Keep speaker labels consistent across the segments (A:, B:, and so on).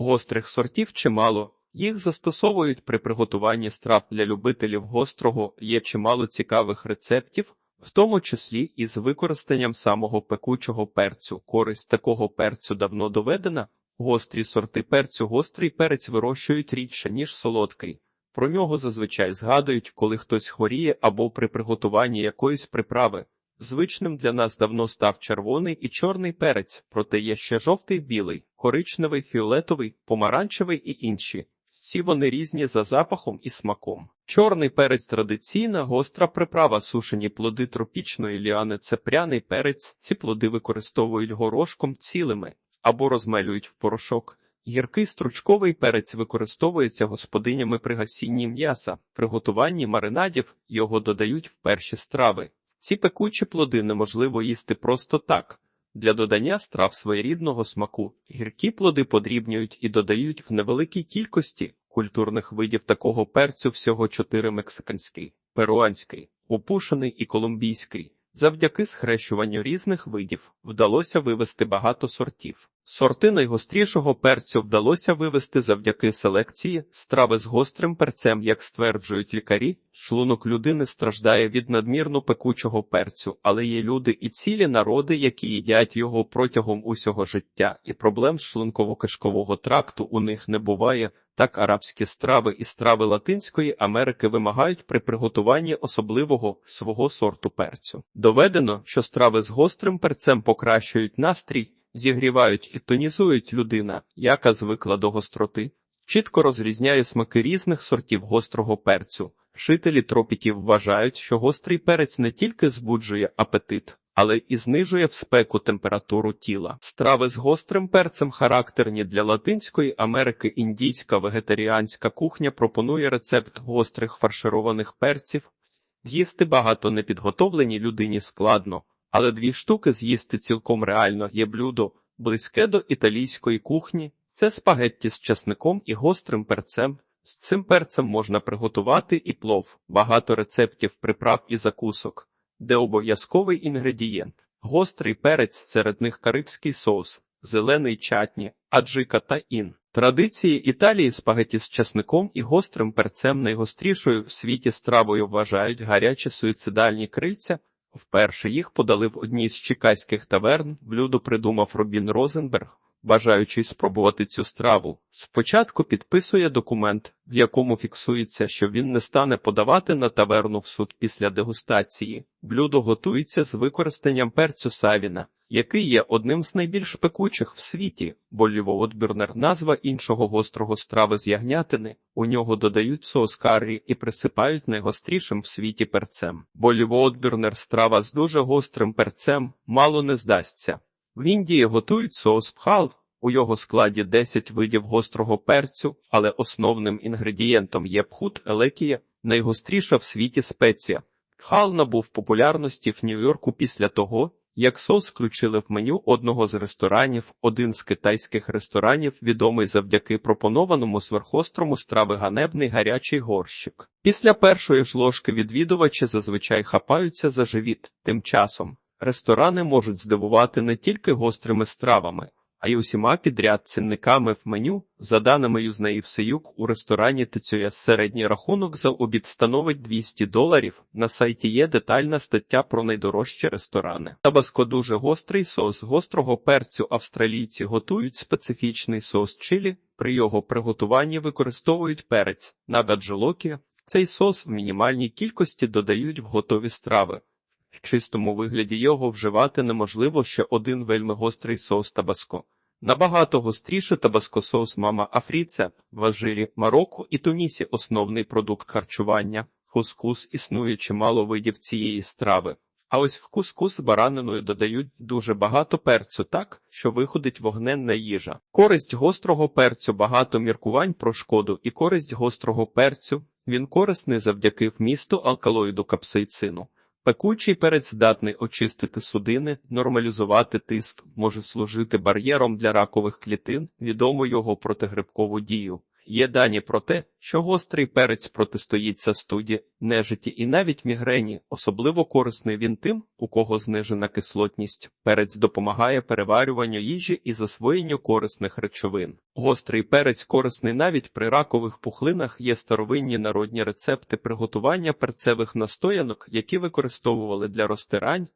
A: Гострих сортів чимало. Їх застосовують при приготуванні страв для любителів гострого, є чимало цікавих рецептів, в тому числі і з використанням самого пекучого перцю. Користь такого перцю давно доведена. Гострі сорти перцю гострий перець вирощують рідше, ніж солодкий. Про нього зазвичай згадують, коли хтось хворіє або при приготуванні якоїсь приправи. Звичним для нас давно став червоний і чорний перець, проте є ще жовтий, білий, коричневий, фіолетовий, помаранчевий і інші. Всі вони різні за запахом і смаком. Чорний перець традиційна гостра приправа, сушені плоди тропічної ліани це пряний перець. Ці плоди використовують горошком цілими або розмелюють в порошок. Гіркий стручковий перець використовується господинями при гасінні м'яса, при готуванні маринадів його додають в перші страви. Ці пекучі плоди неможливо їсти просто так. Для додання страв своєрідного смаку гіркі плоди подрібнюють і додають в невеликій кількості культурних видів такого перцю всього чотири мексиканський, перуанський, опушений і колумбійський. Завдяки схрещуванню різних видів вдалося вивести багато сортів. Сорти найгострішого перцю вдалося вивести завдяки селекції страви з гострим перцем, як стверджують лікарі. Шлунок людини страждає від надмірно пекучого перцю, але є люди і цілі народи, які їдять його протягом усього життя, і проблем з шлунково-кишкового тракту у них не буває. Так арабські страви і страви Латинської Америки вимагають при приготуванні особливого свого сорту перцю. Доведено, що страви з гострим перцем покращують настрій, зігрівають і тонізують людина, яка звикла до гостроти, чітко розрізняє смаки різних сортів гострого перцю. Жителі тропіків вважають, що гострий перець не тільки збуджує апетит, але і знижує в спеку температуру тіла. Страви з гострим перцем характерні для Латинської Америки. Індійська вегетаріанська кухня пропонує рецепт гострих фаршированих перців. З'їсти багато непідготовленій людині складно, але дві штуки з'їсти цілком реально є блюдо, близьке до італійської кухні. Це спагетті з часником і гострим перцем. З цим перцем можна приготувати і плов, багато рецептів приправ і закусок де обов'язковий інгредієнт. Гострий перець, серед них карибський соус, зелений чатні, аджика та ін. Традиції Італії спагеті з часником і гострим перцем найгострішою в світі стравою вважають гарячі суїцидальні крильця. Вперше їх подали в одній з чекаських таверн. Блюдо придумав Робін Розенберг бажаючий спробувати цю страву, спочатку підписує документ, в якому фіксується, що він не стане подавати на таверну в суд після дегустації. Блюдо готується з використанням перцю савіна, який є одним з найбільш пекучих в світі, бо лівоотбірнер назва іншого гострого страви з ягнятини. У нього додають соус каррі і присипають найгострішим в світі перцем. Бо лівоотбірнер страва з дуже гострим перцем мало не здасться. В Індії готують соус пхал, у його складі 10 видів гострого перцю, але основним інгредієнтом є пхут елекія, найгостріша в світі спеція. Пхал набув популярності в Нью-Йорку після того, як соус включили в меню одного з ресторанів, один з китайських ресторанів, відомий завдяки пропонованому сверхострому страви ганебний гарячий горщик. Після першої ж ложки відвідувачі зазвичай хапаються за живіт, тим часом. Ресторани можуть здивувати не тільки гострими стравами, а й усіма підряд цінниками в меню. За даними Юзнеїв Сеюк, у ресторані ТЦЮС середній рахунок за обід становить 200 доларів. На сайті є детальна стаття про найдорожчі ресторани. Табаско дуже гострий соус гострого перцю. Австралійці готують специфічний соус чилі. При його приготуванні використовують перець на гаджелокі. Цей соус в мінімальній кількості додають в готові страви. Чистому вигляді його вживати неможливо ще один вельми гострий соус табаско. Набагато гостріше табаско соус мама Афріця в Алжирі, Марокко і Тунісі основний продукт харчування. Кускус існує чимало видів цієї страви. А ось в кускус бараниною додають дуже багато перцю, так що виходить вогненна їжа. Користь гострого перцю багато міркувань про шкоду і користь гострого перцю. Він корисний завдяки вмісту алкалоїду капсаїцину. Пекучий перець здатний очистити судини, нормалізувати тиск, може служити бар'єром для ракових клітин, відомо його протигрибкову дію. Є дані про те, що гострий перець протистоїть застуді, нежиті і навіть мігрені. Особливо корисний він тим, у кого знижена кислотність. Перець допомагає переварюванню їжі і засвоєнню корисних речовин. Гострий перець корисний навіть при ракових пухлинах є старовинні народні рецепти приготування перцевих настоянок, які використовували для розтирань.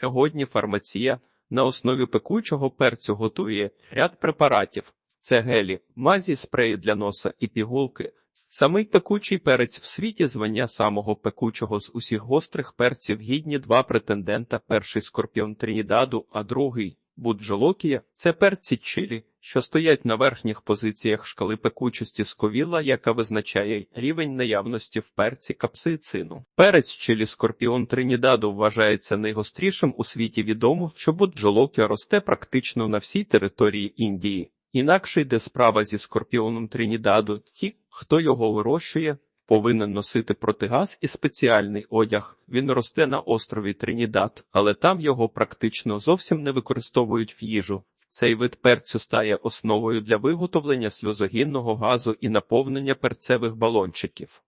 A: Сьогодні фармація на основі пекучого перцю готує ряд препаратів. Це гелі, мазі, спреї для носа і пігулки. Самий пекучий перець в світі звання самого пекучого з усіх гострих перців гідні два претендента: перший скорпіон Трінідаду, а другий Буджолокія. Це перці чилі, що стоять на верхніх позиціях шкали пекучості сковіла, яка визначає рівень наявності в перці капсицину. Перець чилі скорпіон Тринідаду вважається найгострішим у світі відомо, що буджолокія росте практично на всій території Індії. Інакше йде справа зі скорпіоном Трінідаду. Ті, хто його вирощує, повинен носити протигаз і спеціальний одяг. Він росте на острові Трінідад, але там його практично зовсім не використовують в їжу. Цей вид перцю стає основою для виготовлення сльозогінного газу і наповнення перцевих балончиків.